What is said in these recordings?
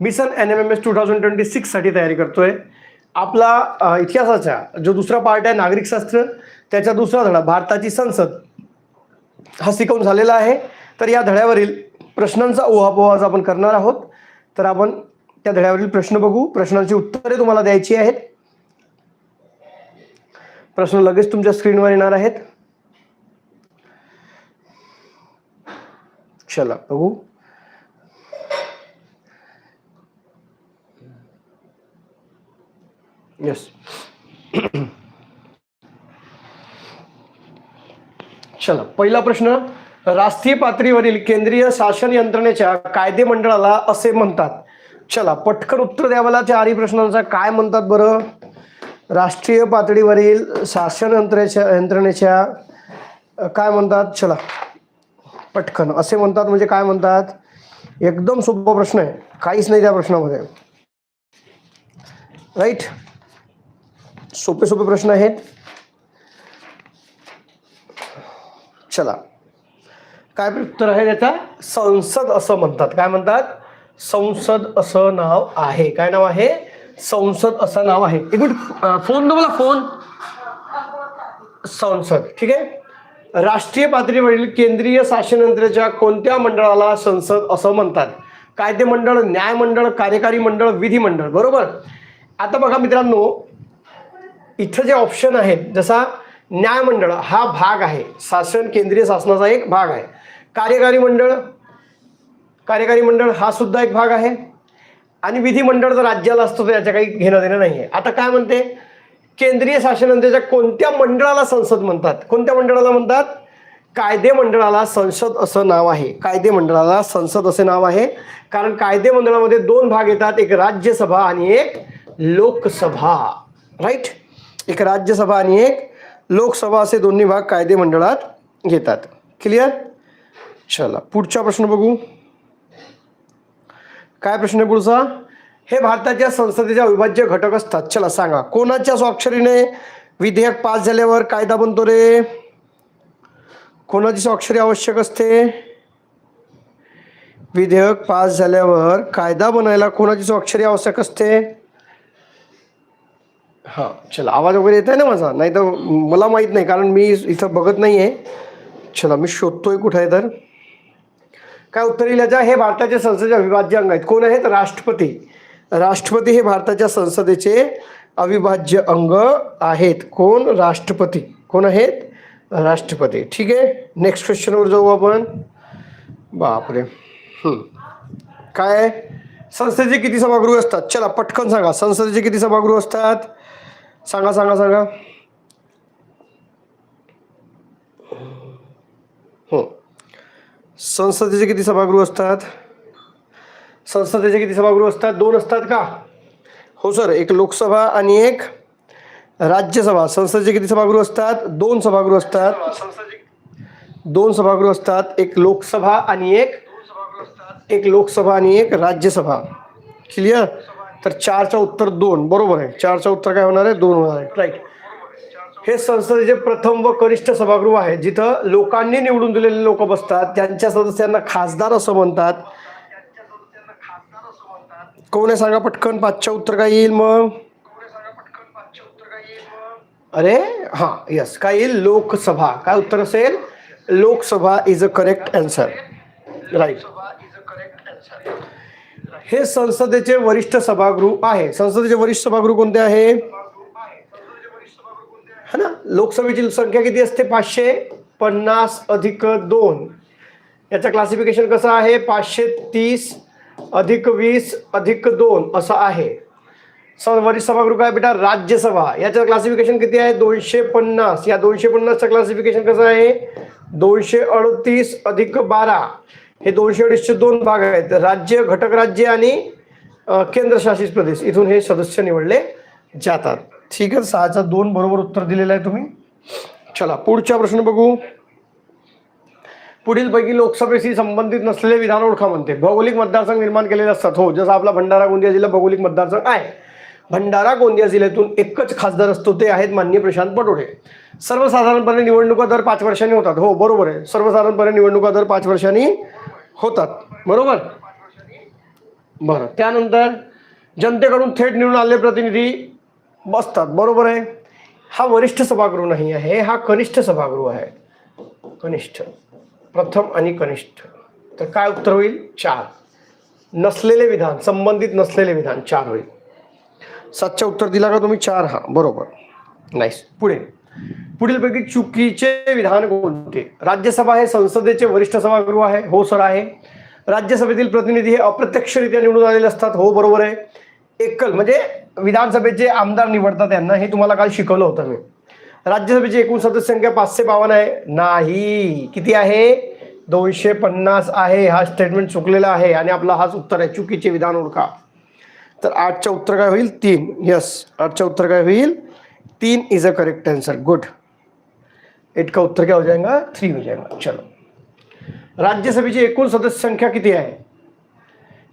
Mission N M M S two thousand twenty सिक्ससाठी तयारी करतोय. आपला इतिहासाचा जो दुसरा पार्ट आहे नागरिकशास्त्र त्याचा दुसरा धडा भारताची संसद हा शिकवून झालेला आहे. तर या धड्यावरील प्रश्नांचा उहापोह आज आपण करणार आहोत. तर आपण त्या धड्यावरील प्रश्न बघू. प्रश्नांची उत्तरे तुम्हाला द्यायची आहेत. प्रश्न लगेच तुमच्या स्क्रीनवर येणार आहेत. चला बघू. येस चला पहिला प्रश्न राष्ट्रीय पातळीवरील केंद्रीय शासन यंत्रणेच्या कायदे मंडळाला असे म्हणतात. चला पटकन उत्तर द्यावाला त्या आरी प्रश्नांचा. काय म्हणतात बरं? राष्ट्रीय पातळीवरील शासन यंत्रणेच्या यंत्रणेच्या काय म्हणतात? चला पटकन. असे म्हणतात म्हणजे काय म्हणतात? एकदम सोपा प्रश्न आहे. काहीच नाही त्या प्रश्नामध्ये. राईट सोपे सोपे प्रश्न आहेत. चला. काय उत्तर आहे त्याचा? संसद असं म्हणतात. काय म्हणतात? संसद असं नाव आहे. काय नाव आहे? संसद असं नाव आहे. एक मिनिट. फोन दो मला फोन. संसद. ठीक आहे? राष्ट्रीय पातळीवरील केंद्रीय शासन यंत्रणेच्या कोणत्या मंडळाला संसद असं म्हणतात? कायदे मंडळ न्याय मंडळ कार्यकारी मंडळ विधिमंडळ. बरोबर? आता बघा मित्रांनो इथं जे ऑप्शन आहेत जसा न्यायमंडळ हा भाग आहे शासन केंद्रीय शासनाचा एक भाग आहे. कार्यकारी मंडळ कार्यकारी मंडळ हा सुद्धा एक भाग आहे. आणि विधिमंडळ जर राज्याला असतो तर याच्या काही घेणं देणं नाही आहे आता काय म्हणते? केंद्रीय शासनाच्या कोणत्या मंडळाला संसद म्हणतात? कोणत्या मंडळाला म्हणतात? कायदे मंडळाला संसद असं नाव आहे. कायदे मंडळाला संसद असे नाव आहे. कारण कायदे मंडळामध्ये दोन भाग येतात. एक राज्यसभा आणि एक लोकसभा. राईट एक राज्यसभा आणि एक लोकसभा असे दोन्ही भाग कायदे मंडळात घेतात. क्लिअर चला पुढचा प्रश्न बघू. काय प्रश्न आहे पुढचा? हे भारताच्या संसदेच्या अविभाज्य घटक असतात. चला सांगा. कोणाच्या स्वाक्षरीने विधेयक पास झाल्यावर कायदा बनतो रे? कोणाची स्वाक्षरी आवश्यक असते? विधेयक पास झाल्यावर कायदा बनायला कोणाची स्वाक्षरी आवश्यक असते? हा चला आवाज वगैरे येत आहे ना माझा? नाही तर मला माहीत नाही कारण मी इथं बघत नाही आहे चला मी शोधतोय कुठं आहे तर. काय उत्तरी लजा हे भारताच्या संसदेचे अविभाज्य अंग आहेत. कोण आहेत? राष्ट्रपती. राष्ट्रपती हे भारताच्या संसदेचे अविभाज्य अंग आहेत. कोण? राष्ट्रपती. कोण आहेत? राष्ट्रपती. ठीक आहे? नेक्स्ट क्वेश्चनवर जाऊ आपण. बापरे. काय संसदेचे किती सभागृह असतात? चला पटकन सांगा. संसदेचे किती सभागृह असतात? सांगा सांगा सांगा. हो. संसदेचे किती सभागृह असतात? संसदेचे किती सभागृह असतात? दोन असतात का? हो सर. एक लोकसभा आणि एक राज्यसभा. संसदेचे किती सभागृह असतात? दोन सभागृह असतात. दोन सभागृह असतात. एक लोकसभा आणि एक एक लोकसभा आणि एक राज्यसभा. क्लिअर तर चारचं उत्तर दोन बरोबर आहे. चारचं उत्तर काय होणार आहे? दोन होणार आहे. राईट हे संसदेचे प्रथम व कनिष्ठ सभागृह आहे जिथं लोकांनी निवडून दिलेले लोक बसतात त्यांच्या सदस्यांना खासदार असं म्हणतात. कोण आहे सांगा पटकन? पाचच्या उत्तर काय येईल मग? अरे हां यस काय येईल? लोकसभा. काय उत्तर असेल? Lok Sabha is a correct answer right हे संसदेचे वरिष्ठ सभागृह आहे. संसदेचे वरिष्ठ सभागृह कोणते आहे? है ना लोकसभेची संख्या किती असते? पाचशे पन्नास अधिक दोन. याचं क्लासिफिकेशन कसं आहे? पाचशे तीस अधिक वीस अधिक दोन असं आहे. वरिष्ठ सभागृह काय बेटा? राज्यसभा. याचं क्लासिफिकेशन किती आहे? दोनशे पन्नास. या दोनशे पन्नासचं क्लासिफिकेशन कसं आहे? दोनशे अडतीस अधिक बारा. हे दोनशे अडीचशे दोन भाग आहेत. राज्य घटक राज्य आणि केंद्रशासित प्रदेश. इथून हे सदस्य निवडले जातात. ठीक आहे सहाचा दोन बरोबर उत्तर दिलेलं आहे तुम्ही. चला पुढचा प्रश्न बघू. पुढीलपैकी लोकसभेशी संबंधित नसलेले विधान ओळखा म्हणते. भौगोलिक मतदारसंघ निर्माण केलेले असतात. हो जसं आपला भंडारा गोंदिया जिल्हा भौगोलिक मतदारसंघ आहे. भंडारा गोंदिया जिल्ह्यातून एकच खासदार असतो ते आहेत माननीय प्रशांत पटोळे सर्वसाधारणपणे निवडणुका दर पाच वर्षांनी होतात. हो बरोबर आहे. सर्वसाधारणपणे निवडणुका दर पाच वर्षांनी होतात. बरोबर? बरं. त्यानंतर जनतेकडून थेट निवडून आलेले प्रतिनिधी बसतात. बरोबर आहे? हा वरिष्ठ सभागृह नाही आहे हा कनिष्ठ सभागृह आहे. कनिष्ठ. प्रथम आणि कनिष्ठ. तर काय उत्तर होईल? चार. नसलेले विधान संबंधित नसलेले विधान चार होईल. सातच्या उत्तर दिला का तुम्ही? चार. हा बरोबर. नाईस पुढे. पुढीलपैकी चुकीचे विधान कोणते राज्यसभा हे संसदेचे वरिष्ठ सभागृह आहे. हो सर आहे. राज्यसभेतील प्रतिनिधी हे अप्रत्यक्षरित्या निवडून आलेले असतात. हो बरोबर आहे. एकल म्हणजे विधानसभेचे आमदार निवडतात यांना. हे तुम्हाला काल शिकवलं होतं मी. राज्यसभेची एकूण सदस्य संख्या पाचशे बावन्न आहे. नाही. किती आहे? दोनशे पन्नास आहे. हा स्टेटमेंट चुकलेला आहे आणि आपला हाच उत्तर आहे. चुकीचे विधान ओळखा. तर आठच्या उत्तर काय होईल? तीन. यस आठच्या उत्तर काय होईल? तीन is a correct answer good eight का उत्तर क्या हो जाएगा? थ्री हो जाएगा. चलो. राज्यसभेची एकूण सदस्य संख्या किती आहे?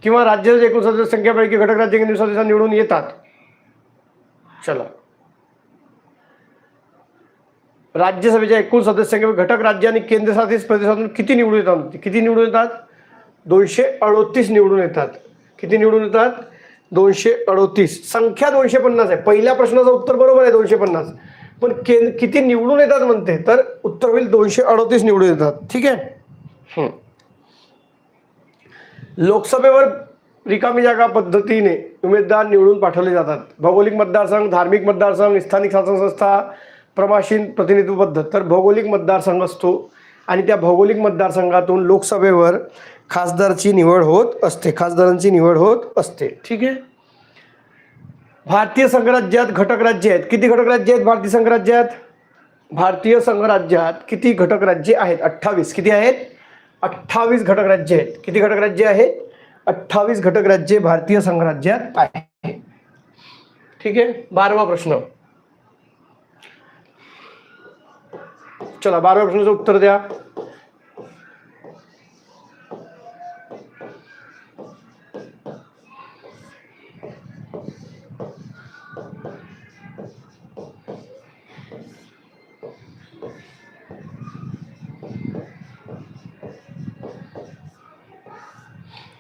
किंवा राज्याची एकूण सदस्य संख्यापैकी घटक राज्य सदस्य निवडून येतात? चला. राज्यसभेच्या एकूण सदस्य घटक राज्य आणि केंद्रशासित प्रदेशातून किती निवडून येतात? किती निवडून येतात? दोनशे अडोतीस निवडून येतात. किती निवडून येतात? दोनशे अडोतीस. संख्या दोनशे पन्नास आहे. पहिल्या प्रश्नाचं उत्तर बरोबर आहे दोनशे पन्नास. पण केंद्र किती निवडून येतात म्हणते तर उत्तर होईल दोनशे अडोतीस निवडून येतात. ठीक आहे. लोकसभेवर रिकामी जागा पद्धतीने उमेदवार निवडून पाठवले जातात. भौगोलिक मतदारसंघ धार्मिक मतदारसंघ स्थानिक शासन संस्था प्रमाशीन प्रतिनिधित्व पद्धत तर भौगोलिक मतदारसंघ असतो आणि त्या भौगोलिक मतदारसंघातून लोकसभेवर खासदारची निवड होत असते खासदारांची निवड होत असते. ठीक आहे? भारतीय संघराज्यात घटक राज्य आहेत. किती घटक राज्य आहेत भारतीय संघराज्यात? भारतीय संघराज्यात किती घटक राज्ये आहेत? अठ्ठावीस. किती आहेत? अठ्ठावीस घटक राज्य आहेत. किती घटक राज्य आहेत? अठ्ठावीस घटक राज्ये भारतीय संघराज्यात आहे ठीक आहे? बारवा प्रश्न. चला बारव्या प्रश्नाचं उत्तर द्या।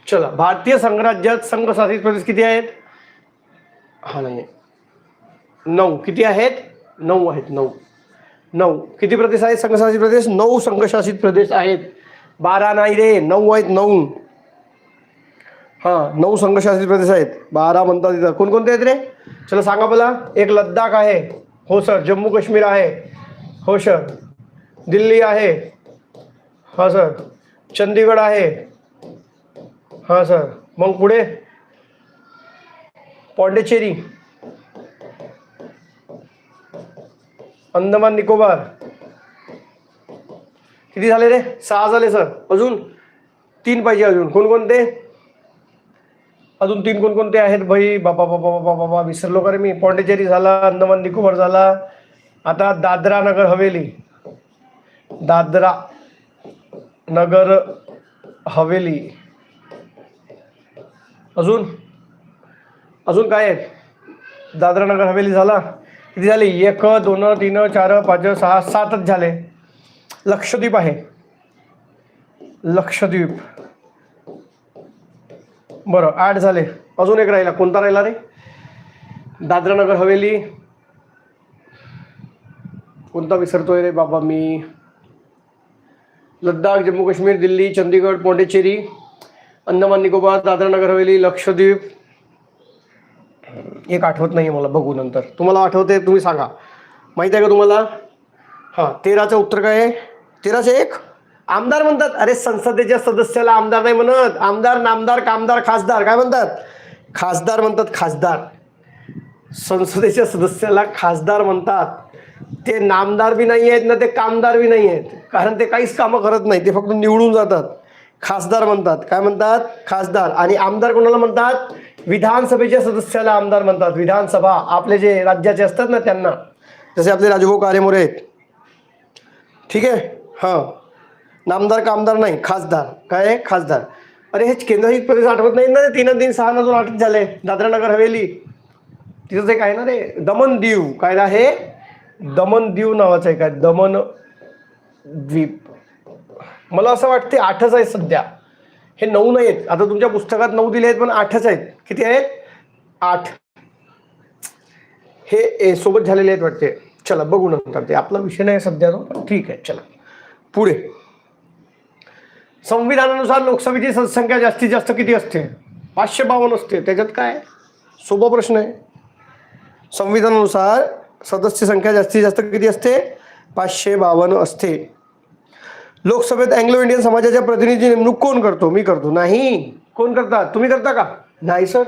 चला, भारतीय संघराज्यात संघशासित प्रदेश किती आहेत? हा नाही. नऊ. किती आहेत? नऊ आहेत, नऊ. नऊ. किती प्रदेश आहेत? संघशासित प्रदेश? नऊ संघशासित प्रदेश आहेत. बारा नाही रे नऊ आहेत नऊ. हां नऊ संघशासित प्रदेश आहेत. बारा म्हणतात तिथं कोणकोणते आहेत रे? चला सांगा मला. एक लद्दाख आहे. हो सर जम्मू काश्मीर आहे. हो सर. दिल्ली आहे. हा सर. चंदीगड आहे. हां सर. मग पुढे? पॉंडेचेरी. अंदमान निकोबार. किती झाले रे? सहा झाले सर. अजून तीन पाहिजे अजून. कोणकोणते? अजून तीन कोणकोणते आहेत? भाई बाबा बाबा बाबा बाबा विसरलो का रे मी? पॉंडेचेरी झाला अंदमान निकोबार झाला. आता दादरा नगर हवेली. दादरा नगर हवेली. अजून? अजून काय आहे? दादरा नगर हवेली झाला. किती झाले? एक दोन तीन चार पाच सहा सातच झाले. लक्षद्वीप आहे. लक्षद्वीप. बरं आठ झाले. अजून एक राहिला. कोणता राहिला रे? दादरा नगर हवेली. कोणता विसरतोय रे बाबा मी? लद्दाख जम्मू काश्मीर दिल्ली चंदीगड पॉंडेचेरी अंदमान निकोबार दादरा नगर हवेली लक्षद्वीप. एक आठवत नाही मला बघू नंतर. तुम्हाला आठवते तुम्ही सांगा. माहिती आहे का तुम्हाला? हां तेराचं उत्तर काय आहे? तेराचं एक? आमदार म्हणतात अरे संसदेच्या सदस्याला आमदार नाही म्हणत. आमदार नामदार कामदार खासदार. काय म्हणतात? खासदार म्हणतात खासदार. संसदेच्या सदस्याला खासदार म्हणतात. ते नामदार बी नाही आहेत ना ते कामदार बी नाही आहेत. कारण ते काहीच कामं करत नाही ते फक्त निवडून जातात. खासदार म्हणतात. काय म्हणतात? खासदार. आणि आमदार कोणाला म्हणतात? विधानसभेच्या सदस्याला आमदार म्हणतात. विधानसभा आपले जे राज्याचे असतात ना त्यांना. जसे आपले राजभाऊ कारेमोरे आहेत. ठीक आहे? हां. नामदार का आमदार नाही. खासदार. काय? आहे खासदार. अरे हे केंद्रशासित प्रदेश आठवत नाही ना तीन तीन सहा नजून आठ झाले. दादरा नगर हवेली. तिथंच एक आहे ना रे? दमन दीव. काय हे दमन दीव नावाचं आहे. काय दमन द्वीप मला असं वाटते आठच आहे सध्या. हे नऊ नाही आहेत. आता तुमच्या पुस्तकात नऊ दिले आहेत पण आठच आहेत. किती आहेत? आठ. हे ए सोबत झालेले आहेत वाटते. चला बघू नंतर. ते आपला विषय नाही सध्या तो ठीक आहे. चला. पुढे. संविधानानुसार लोकसभेची संख्या जास्तीत जास्त किती असते? पाचशे बावन्न असते. त्याच्यात काय? सोपा प्रश्न आहे. संविधानानुसार सदस्य संख्या जास्तीत जास्त किती असते? पाचशे बावन्न असते. लोकसभेत अँग्लो इंडियन समाजाच्या प्रतिनिधी नेमणूक कोण करतो? मी करतो. नाही. कोण करतात? तुम्ही करता का? नाही सर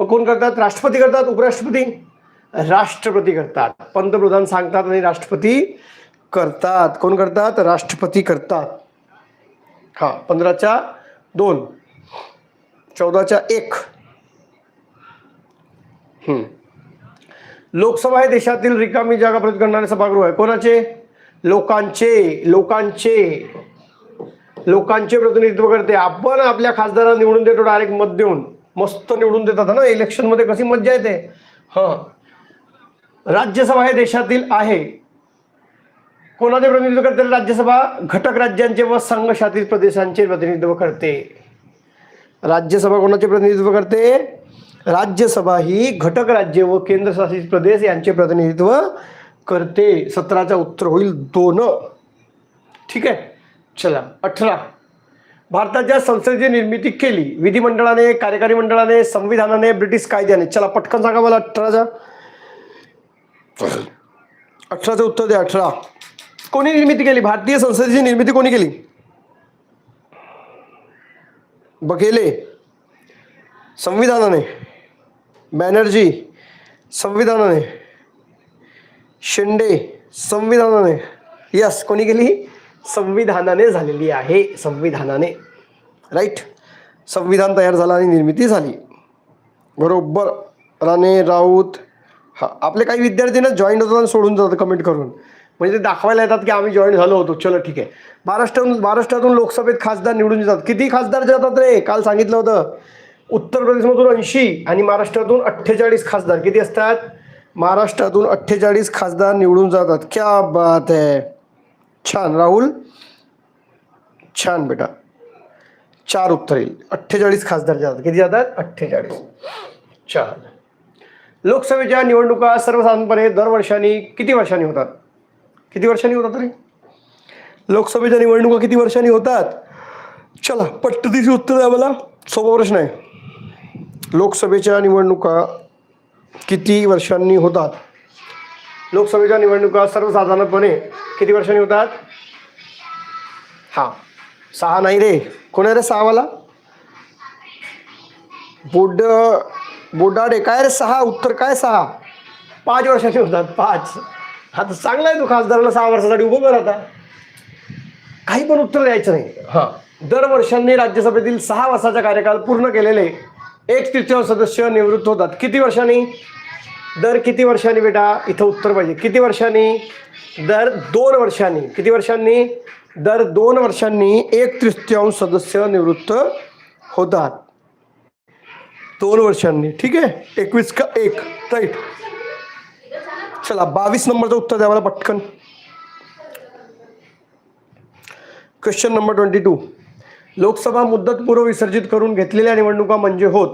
मग कोण करतात? राष्ट्रपती करतात उपराष्ट्रपती? राष्ट्रपती करतात. पंतप्रधान सांगतात आणि राष्ट्रपती करतात. कोण करतात? राष्ट्रपती करतात. हा पंधराच्या दोन. चौदाच्या एक. लोकसभा हे देशातील रिकामी जागा प्रत करणारे सभागृह आहे. कोणाचे? लोकांचे लोकांचे लोकांचे प्रतिनिधित्व करते. आपण आपल्या खासदारांना निवडून देतो डायरेक्ट मत देऊन. मस्त निवडून देतात. ना? इलेक्शनमध्ये कशी मज्जा येते? हा. राज्यसभा हे देशातील आहे. कोणाचे प्रतिनिधित्व करते? राज्यसभा घटक राज्यांचे व संघशासित प्रदेशांचे प्रतिनिधित्व करते. राज्यसभा कोणाचे प्रतिनिधित्व करते? राज्यसभा ही घटक राज्य व केंद्रशासित प्रदेश यांचे प्रतिनिधित्व करते सतराचा उत्तर होईल दोन. ठीक आहे? चला अठरा. भारताच्या संसदेची निर्मिती केली. विधिमंडळाने कार्यकारी मंडळाने संविधानाने ब्रिटिश कायद्याने. चला पटकन सांगा मला अठराचा. अठराचं उत्तर द्या अठरा. कोणी निर्मिती केली? भारतीय संसदेची निर्मिती कोणी केली? बघेले. संविधानाने. बॅनर्जी. संविधानाने. शेंडे संविधानाने यस कोणी केली संविधानाने झालेली आहे. संविधानाने. राईट संविधान तयार झालं आणि निर्मिती झाली. बरोबर. राणे राऊत हा आपले काही विद्यार्थी ना जॉईन होतात आणि सोडून जातात कमेंट करून. म्हणजे ते दाखवायला येतात की आम्ही जॉईन झालो होतो. चलो ठीक आहे. महाराष्ट्रातून महाराष्ट्रातून लोकसभेत खासदार निवडून येतात. किती खासदार जातात रे? काल सांगितलं होतं. उत्तर प्रदेशमधून ऐंशी आणि महाराष्ट्रातून अठ्ठेचाळीस खासदार. किती असतात? महाराष्ट्रातून अठ्ठेचाळीस खासदार निवडून जातात. क्या बात आहे छान. राहुल? छान बेटा. चार उत्तर येईल. अठ्ठेचाळीस खासदार जातात किती जातात? अठ्ठेचाळीस. छान. लोकसभेच्या निवडणुका सर्वसाधारणपणे दरवर्षांनी किती वर्षांनी होतात? किती वर्षांनी होतात रे लोकसभेच्या निवडणुका किती वर्षांनी होतात? चला पट्टतीची उत्तर द्या मला. सोपा प्रश्न आहे. लोकसभेच्या निवडणुका किती वर्षांनी होतात? लोकसभेच्या निवडणुका सर्वसाधारणपणे किती वर्षांनी होतात? हां. सहा नाही रे. कोण आहे रे सहावाला? बोड बोडाडे. काय रे सहा? उत्तर काय सहा? पाच वर्षांनी होतात. पाच. हा तर चांगला आहे तू खासदाराला सहा वर्षासाठी उभं कर आता. काही पण उत्तर द्यायचं नाही. हां. दर वर्षांनी राज्यसभेतील सहा वर्षाचा कार्यकाल पूर्ण केलेले एक तृतीयांश सदस्य निवृत्त होतात. किती वर्षांनी? दर किती वर्षांनी बेटा? इथं उत्तर पाहिजे. किती वर्षांनी? दर दोन वर्षांनी. किती वर्षांनी? दर दोन वर्षांनी एक तृतीयांश सदस्य निवृत्त होतात. दोन वर्षांनी. ठीक आहे? एकवीस का एक? राईट. चला बावीस नंबरचं उत्तर द्या मला पटकन. Question number twenty two Lok Sabha मुदतपूर्व विसर्जित करून घेतलेल्या निवडणुका म्हणजे होत?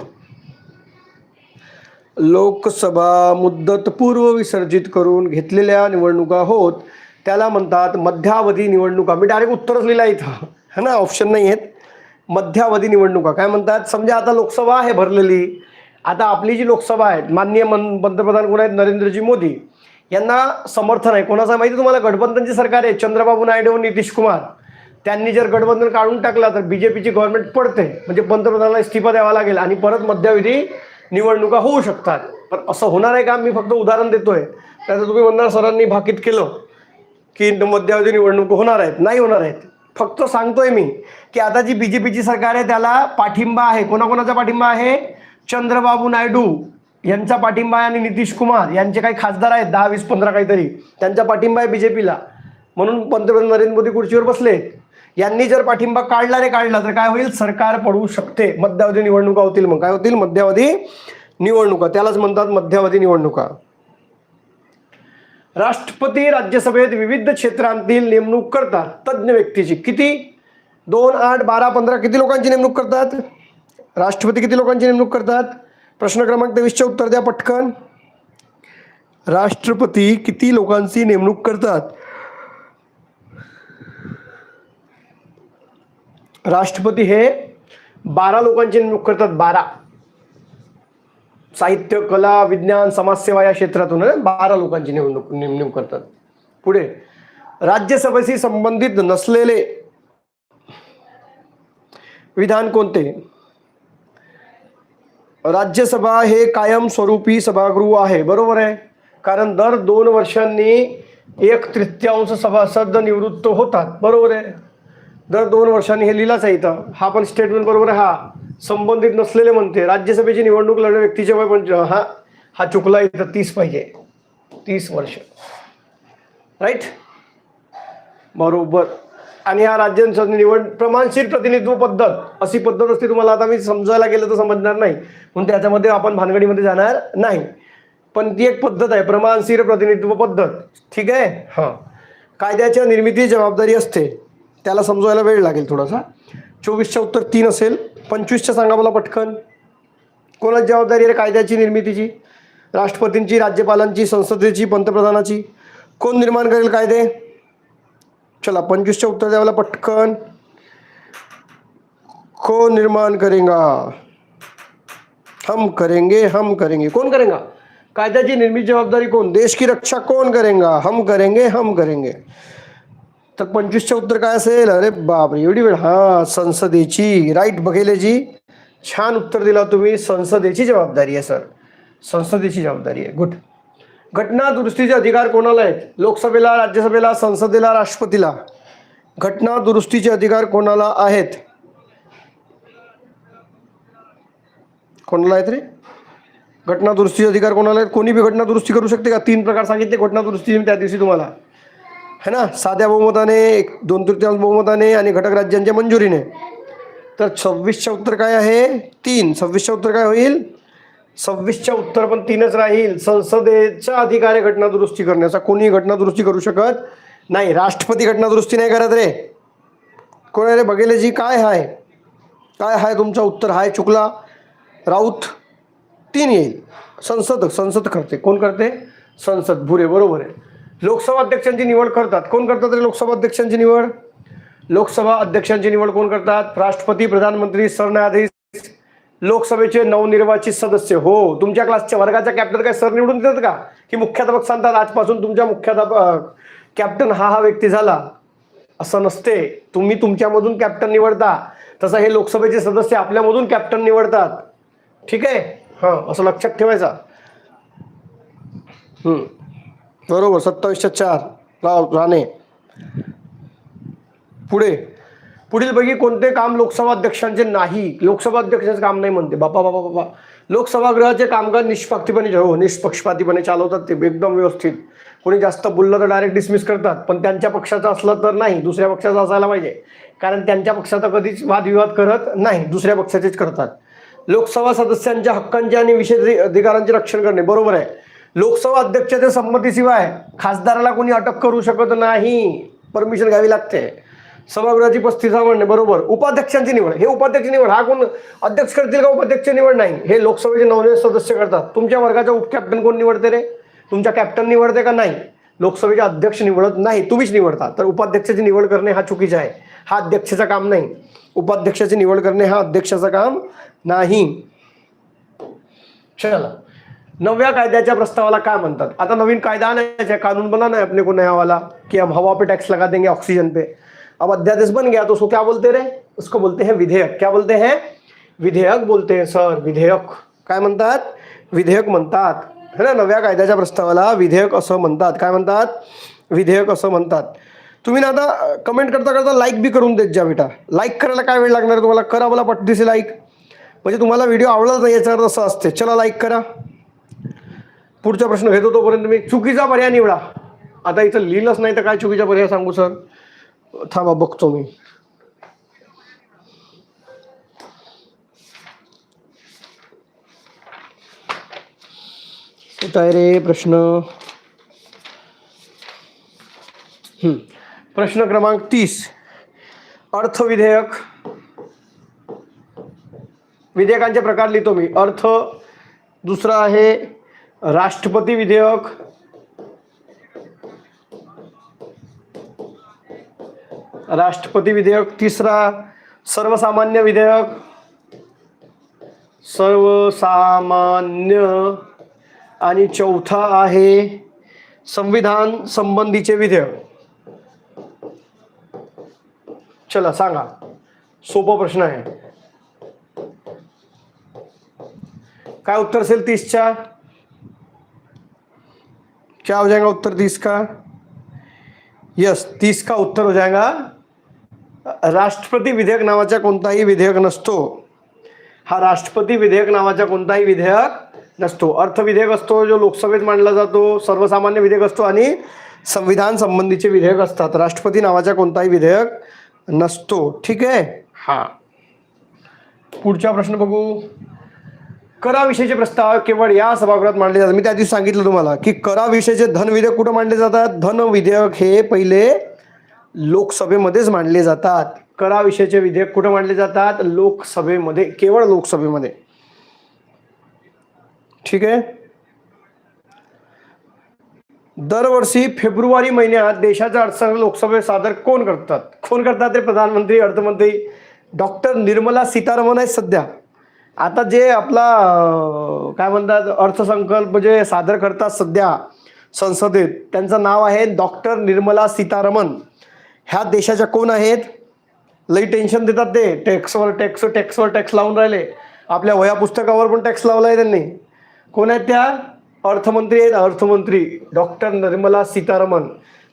लोकसभा मुदतपूर्व विसर्जित करून घेतलेल्या निवडणुका होत त्याला म्हणतात मध्यावधी निवडणुका. मी डायरेक्ट उत्तरच लिहिला इथं. है ना? ऑप्शन नाही आहेत. मध्यावधी निवडणुका. काय म्हणतात? समजा आता लोकसभा आहे भरलेली. आता आपली जी लोकसभा आहे माननीय मन पंतप्रधान कोण आहेत? नरेंद्रजी मोदी. यांना समर्थन आहे. कोणाचं माहिती तुम्हाला? गठबंधनची सरकार आहे. चंद्रबाबू नायडू आणि नितीश कुमार. त्यांनी जर गठबंधन काढून टाकला तर बीजेपीची गव्हर्नमेंट पडते. म्हणजे पंतप्रधानाला इस्तिफा द्यावा लागेल आणि परत मध्यावधी निवडणुका होऊ शकतात. पण असं होणार आहे का? मी फक्त उदाहरण देतोय. त्याचं तुम्ही म्हणणार सरांनी भाकीत केलं की मध्यावधी निवडणूक होणार आहेत. नाही होणार आहेत. फक्त सांगतोय मी की आता जी बीजेपीची सरकार आहे त्याला पाठिंबा आहे. कोणाकोणाचा पाठिंबा आहे? चंद्रबाबू नायडू यांचा पाठिंबा आहे आणि नितीश कुमार यांचे काही खासदार आहेत. दहा वीस पंधरा काहीतरी. त्यांचा पाठिंबा आहे बीजेपीला म्हणून पंतप्रधान नरेंद्र मोदी खुर्चीवर बसले यांनी जर पाठिंबा काढला रे काढला तर काय होईल? सरकार पडू शकते. मध्यावधी निवडणुका होतील मग. काय होतील? मध्यावधी निवडणुका. त्यालाच म्हणतात मध्यावधी निवडणुका. राष्ट्रपती राज्यसभेत विविध क्षेत्रांतील नेमणूक करतात तज्ज्ञ व्यक्तीची. किती? दोन आठ बारा पंधरा किती लोकांची नेमणूक करतात? राष्ट्रपती किती लोकांची नेमणूक करतात? प्रश्न क्रमांक तेवीसचे उत्तर द्या पटकन. राष्ट्रपती किती लोकांची नेमणूक करतात? राष्ट्रपती हे बारा लोकांची नेमणूक करतात बारा. साहित्य कला विज्ञान समाजसेवा या क्षेत्रातून बारा लोकांची निवडणूक नेमणूक करतात. पुढे राज्यसभेशी संबंधित नसलेले विधान कोणते? राज्यसभा हे कायमस्वरूपी सभागृह आहे बरोबर आहे? कारण दर दोन वर्षांनी एक तृतीयांश सभासद निवृत्त होतात बरोबर आहे? दर दोन वर्षांनी हे लिहिलाच आहे इथं. हा पण स्टेटमेंट बरोबर हा. संबंधित नसलेले म्हणते. राज्यसभेची निवडणूक लढणे व्यक्तीचे वय पण हा हा चुकला इथं तीस पाहिजे तीस वर्ष. राईट बरोबर. आणि ह्या राज्यांचं निवड प्रमाणशीर प्रतिनिधित्व पद्धत. अशी पद्धत असते तुम्हाला आता मी समजायला गेलं तर समजणार नाही. म्हणून त्याच्यामध्ये आपण भानगडीमध्ये जाणार नाही. पण ती एक पद्धत आहे प्रमाणशीर प्रतिनिधित्व पद्धत. ठीक आहे? हां. कायद्याच्या निर्मिती जबाबदारी असते. त्याला समजवायला वेळ लागेल थोडासा. चोवीसच्या उत्तर तीन असेल. पंचवीसच्या सांगा मला पटकन. कोणाची जबाबदारी आहे कायद्याची निर्मितीची? राष्ट्रपतींची राज्यपालांची संसदेची पंतप्रधानाची? कोण निर्माण करेल कायदे? चला पंचवीसच्या उत्तर द्यावाला पटकन. कोण निर्माण करेगा? हम करेंगे हम करेंगे. कौन करेगा? कायद्याची निर्मित जबाबदारी कोण? देश की रक्षा कौन करेगा? हम करेंगे हम करेंगे. तर पंचवीसच्या उत्तर काय असेल? अरे बापरे एवढी वेळ. हा संसदेची राईट बघेलेजी छान उत्तर दिला तुम्ही. संसदेची जबाबदारी आहे सर संसदेची जबाबदारी आहे. गुड घटना दुरुस्तीचे अधिकार कोणाला आहेत? लोकसभेला राज्यसभेला संसदेला राष्ट्रपतीला? घटना दुरुस्तीचे अधिकार कोणाला आहेत? कोणाला आहेत रे? घटना दुरुस्तीचे अधिकार कोणाला आहेत? कोणी बी घटना दुरुस्ती करू शकते का? तीन प्रकार सांगितले घटना दुरुस्ती त्या दिवशी तुम्हाला. है ना? साध्या बहुमताने एक दोन तृतीयांश बहुमताने आणि घटक राज्यांच्या मंजुरीने. तर सव्वीसच्या उत्तर काय आहे? तीन. सव्वीसच्या उत्तर काय होईल? सव्वीसच्या उत्तर पण तीनच राहील. संसदेचा अधिकार आहे घटना दुरुस्ती करण्याचा कोणी घटना दुरुस्ती करू शकत नाही. राष्ट्रपती घटना दुरुस्ती नाही करत रे. कोण रे? बघेले जी काय हाय? काय हाय तुमचा उत्तर? हाय चुकला राऊत तीन येईल. संसद संसद करते. कोण करते? संसद. भुरे बरोबर आहे. लोकसभा अध्यक्षांची निवड करतात. कोण करतात रे लोकसभा अध्यक्षांची निवड? लोकसभा अध्यक्षांची निवड कोण करतात? राष्ट्रपती प्रधानमंत्री सरन्यायाधीश लोकसभेचे नवनिर्वाचित सदस्य. हो तुमच्या क्लासच्या वर्गाच्या कॅप्टन काय सर निवडून देतात का? की मुख्याध्यापक सांगतात आजपासून तुमच्या मुख्याध्यापक कॅप्टन हा हा व्यक्ती झाला. असं नसते. तुम्ही तुमच्यामधून कॅप्टन निवडता. तसं हे लोकसभेचे सदस्य आपल्यामधून कॅप्टन निवडतात. ठीक आहे? हां असं लक्षात ठेवायचा. हम्म. बरोबर सत्तावीसच्या चार. राव राणे. पुढे. पुढील पैकी कोणते काम लोकसभा अध्यक्षांचे नाही? लोकसभा अध्यक्षांचे काम नाही म्हणते. बापा बापा बापा लोकसभागृहाचे कामकाज निष्पक्षपातीपणे हो निष्पक्षपातीपणे चालवतात ते एकदम व्यवस्थित. कोणी जास्त बोललं तर डायरेक्ट डिसमिस करतात. पण त्यांच्या पक्षाचं असलं तर नाही. दुसऱ्या पक्षाचं असायला पाहिजे. कारण त्यांच्या पक्षाचा कधीच वादविवाद करत नाही. दुसऱ्या पक्षाचेच करतात. लोकसभा सदस्यांच्या हक्कांचे आणि विशेष अधिकारांचे रक्षण करणे. बरोबर आहे. लोकसभा अध्यक्षाच्या संमतीशिवाय खासदाराला कोणी अटक करू शकत नाही. परमिशन घ्यावी लागते. सभागृहाची पस्तीस म्हणणे बरोबर. उपाध्यक्षांची निवड. हे उपाध्यक्ष निवड हा कोण अध्यक्ष करतील का उपाध्यक्ष निवड नाही? हे लोकसभेचे नवनवे सदस्य करतात. तुमच्या वर्गाचा उपकॅप्टन कोण निवडते रे? तुमच्या कॅप्टन निवडते का नाही? लोकसभेचे अध्यक्ष निवडत नाही. तुम्हीच निवडता. तर उपाध्यक्षाची निवड करणे हा चुकीचा आहे. हा अध्यक्षाचं काम नाही. उपाध्यक्षाची निवड करणे हा अध्यक्षाचं काम नाही. चला. नव्या कायद्याच्या प्रस्तावाला काय म्हणतात? आता नवीन कायदा आणायचा कानून बनाना है अपने को नया वाला कि हम हवा पे टैक्स लगा देंगे ऑक्सीजन पे. अब अध्यादेश बन गया तो उसको क्या बोलते रे? उसको बोलते हैं विधेयक. क्या बोलते हैं? विधेयक बोलते हैं सर विधेयक. काय म्हणतात? विधेयक म्हणतात. है ना? नव्या कायद्याच्या प्रस्तावाला विधेयक असं म्हणतात. काय म्हणतात? विधेयक असं म्हणतात. तुम्ही ना आता कमेंट करता करता लाईक बी करून देत जा बेटा. लाईक करायला काय वेळ लागणार तुम्हाला? करा मला पट दिसे लाईक म्हणजे तुम्हाला व्हिडिओ आवडला नाही याचा अर्थ असं असते. चला लाईक करा. पुढचा प्रश्न घेतो तोपर्यंत मी चुकीचा पर्याय निवडा. आता इथं लिहिलंच नाही तर काय चुकीचा पर्याय सांगू सर? थांबा बघतो मी. काय रे प्रश्न? प्रश्न क्रमांक तीस. अर्थ विधेयक विधेयकांचे प्रकार लिहितो मी. अर्थ दुसरा आहे राष्ट्रपती विधेयक. राष्ट्रपती विधेयक तिसरा सर्वसामान्य विधेयक. सर्वसामान्य आणि चौथा आहे संविधान संबंधीचे विधेयक. चला सांगा. सोपा प्रश्न आहे. काय उत्तर असेल तीसच्या? क्या हो जाएगा उत्तर तीस का? यस तीस का उत्तर हो जाएगा राष्ट्रपती विधेयक नावाचा कोणताही विधेयक नसतो. हा राष्ट्रपती विधेयक नावाचा कोणताही विधेयक नसतो. अर्थ विधेयक असतो जो लोकसभेत मांडला जातो सर्वसामान्य विधेयक असतो आणि संविधान संबंधीचे विधेयक असतात. राष्ट्रपती नावाचा कोणताही विधेयक नसतो. ठीक आहे? हा. पुढचा प्रश्न बघू. कराविषयीचे प्रस्ताव केवळ या सभागृहात मांडले जातात. मी त्या दिवशी सांगितलं तुम्हाला की कराविषयीचे धन विधेयक कुठं मांडले जातात? धन विधेयक हे पहिले लोकसभेमध्येच मांडले जातात. कराविषयीचे विधेयक कुठं मांडले जातात? लोकसभेमध्ये केवळ लोकसभेमध्ये. ठीक आहे? दरवर्षी फेब्रुवारी महिन्यात देशाचा अर्थसंकल्प लोकसभेत सादर कोण करतात? कोण करतात ते प्रधानमंत्री अर्थमंत्री? डॉक्टर निर्मला सीतारामन आहेत सध्या. आता जे आपला काय म्हणतात अर्थसंकल्प जे सादर करतात सध्या संसदेत त्यांचं नाव आहे डॉक्टर निर्मला सीतारामन ह्या देशाच्या कोण आहेत? लई टेन्शन देतात ते. टॅक्सवर टॅक्स टॅक्सवर टॅक्स लावून राहिले. आपल्या वया पुस्तकावर पण टॅक्स लावला आहे त्यांनी. कोण आहेत त्या? अर्थमंत्री आहेत. अर्थमंत्री डॉक्टर निर्मला सीतारामन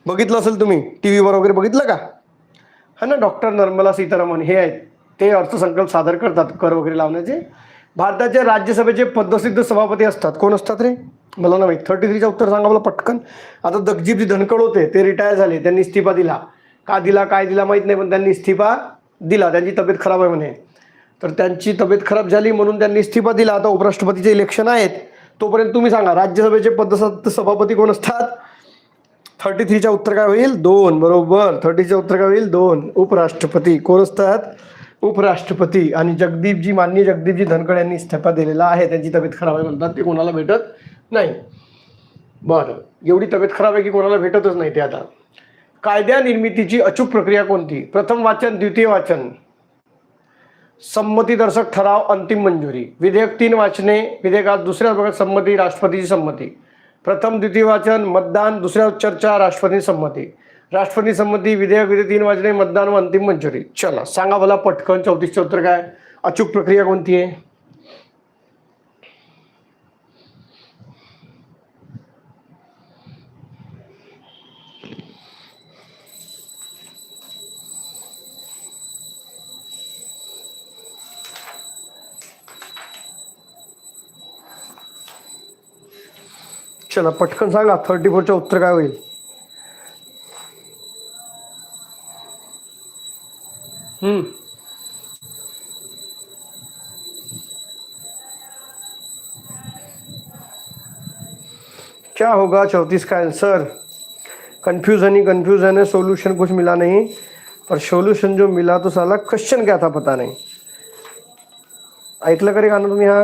बघितलं असेल तुम्ही टी व्हीवर वगैरे बघितलं का? हा ना डॉक्टर निर्मला सीतारामन हे आहेत. ते अर्थसंकल्प सादर करतात कर वगैरे लावण्याचे. भारताच्या राज्यसभेचे पदसिद्ध सभापती असतात. कोण असतात रे? मला ना माहीत. थर्टी थ्रीचं उत्तर सांगा मला पटकन. आता दगजीबजी धनकड होते. ते रिटायर झाले. त्यांनी इस्तिफा दिला. का दिला काय दिला माहीत नाही पण त्यांनी इस्तिफा दिला. त्यांची तब्येत खराब आहे म्हणे. तर त्यांची तब्येत खराब झाली म्हणून त्यांनी इस्तिफा दिला. आता उपराष्ट्रपतीचे इलेक्शन आहेत. तोपर्यंत तुम्ही सांगा राज्यसभेचे पदसिद्ध सभापती कोण असतात? थर्टी थ्रीच्या उत्तर काय होईल? दोन. बरोबर. थर्टीच्या उत्तर काय होईल? दोन. उपराष्ट्रपती कोण असतात? उपराष्ट्रपती आणि जगदीपजी माननीय जगदीपजी धनखड यांनी इस्तिफा दिलेला आहे. त्यांची तब्येत खराब आहे म्हणतात ते कोणाला भेटत नाही. बरं एवढी तब्येत खराब आहे की कोणाला भेटतच नाही ते आता. कायद्या निर्मितीची अचूक प्रक्रिया कोणती? प्रथम वाचन द्वितीय वाचन. संमतीदर्शक ठराव अंतिम मंजुरी. विधेयक तीन वाचने विधेयकात दुसऱ्या भागात संमती राष्ट्रपतीची संमती. प्रथम द्वितीय वाचन मतदान दुसऱ्या चर्चा राष्ट्रपती संमती. राष्ट्रपती संबंधी विधेयक विधेयक तीन वाजले मतदान व अंतिम मंजुरी. चला सांगा मला पटकन चौतीसचे उत्तर काय? अचूक प्रक्रिया कोणती आहे? चला पटकन सांगा थर्टी फोरचं उत्तर काय होईल? हम्म। क्या होगा, चौतीस का आंसर कंफ्यूजन ही कंफ्यूजन है सॉल्यूशन कुछ मिला नहीं। पर सोल्यूशन जो मिला तो साला क्वेश्चन क्या था पता नहीं। ऐकलं का ना तुम्ही हा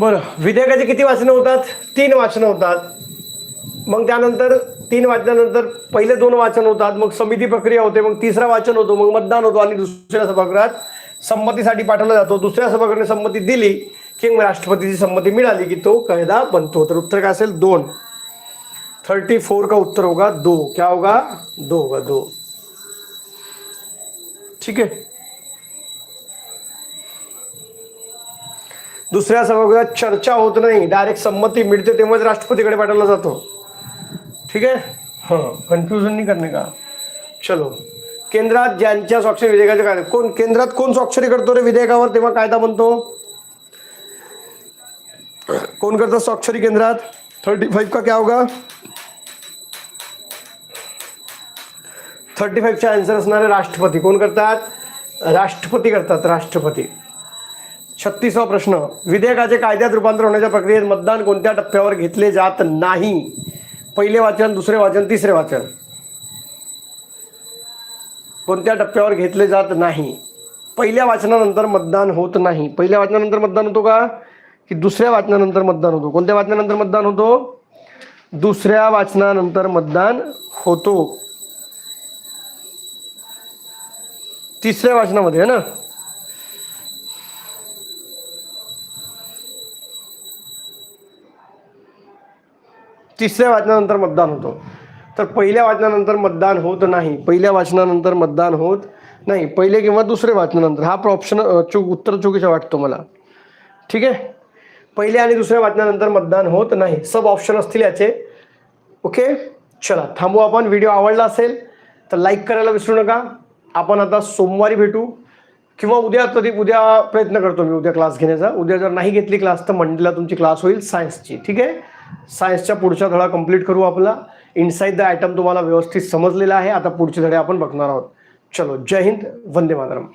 बरं विधेयकाचे किती वाचनं होतात? तीन वाचनं होतात. मग त्यानंतर तीन वाचनानंतर पहिले दोन वाचन होतात मग समिती प्रक्रिया होते मग तिसरा वाचन होतो मग मतदान होतो आणि दुसऱ्या सभागृहात संमतीसाठी पाठवला जातो. दुसऱ्या सभागृहाने संमती दिली की मग राष्ट्रपतीची संमती मिळाली की तो कायदा बनतो तर उत्तर काय असेल? दोन. थर्टी फोर का उत्तर होगा? दो. क्या होगा? दो होगा दो. ठीक आहे. दुसऱ्या सभागृहात चर्चा होत नाही. डायरेक्ट संमती मिळते तेव्हाच राष्ट्रपतीकडे पाठवला जातो. ठीक आहे? हां. कन्फ्युजन नाही करणे का? चलो. केंद्रात ज्यांच्या स्वाक्षरी विधेयकाचे काय कोण केंद्रात कोण स्वाक्षरी करतो रे विधेयकावर तेव्हा कायदा बनतो? कोण करतात स्वाक्षरी केंद्रात? थर्टी फाईव्ह का क्या होगा? थर्टी फाईव्हचा आन्सर असणारे राष्ट्रपती कोण करतात? राष्ट्रपती करतात राष्ट्रपती. छत्तीसवा प्रश्न. विधेयकाचे कायद्यात रूपांतर होण्याच्या प्रक्रियेत मतदान कोणत्या टप्प्यावर घेतले जात नाही? पहिले वाचन दुसरे वाचन तिसरे वाचन. कोणत्या टप्प्यावर घेतले जात नाही? पहिल्या वाचनानंतर मतदान होत नाही. पहिल्या वाचनानंतर मतदान होतो का? की दुसऱ्या वाचनानंतर मतदान होतो. कोणत्या वाचनानंतर मतदान होतो? दुसऱ्या वाचनानंतर मतदान होतो. तिसऱ्या वाचनामध्ये ना? तिसऱ्या वाचनानंतर मतदान होतो. तर पहिल्या वाचनानंतर मतदान होत नाही. पहिल्या वाचनानंतर मतदान होत नाही. पहिले किंवा दुसरे वाचनानंतर. हा ऑप्शन चूक उत्तर चुकीचा वाटतो मला. ठीक आहे? पहिल्या आणि दुसऱ्या वाचनानंतर मतदान होत नाही. सब ऑप्शन असतील याचे. ओके? चला थांबू आपण. व्हिडिओ आवडला असेल तर लाईक करायला विसरू नका. आपण आता सोमवारी भेटू. किंवा उद्या तरी उद्या प्रयत्न करतो मी. उद्या क्लास घेण्याचा. उद्या जर नाही घेतली क्लास तर मंडेला तुमची क्लास होईल सायन्सची ठीक आहे? सायन्सच्या पुढचा धडा कंप्लीट करू आपला. इनसाईड द आयटम तुम्हाला व्यवस्थित समजलेला आहे. आता पुढचे धडे आपण बघणार आहोत. चलो जय हिंद वंदे मातरम.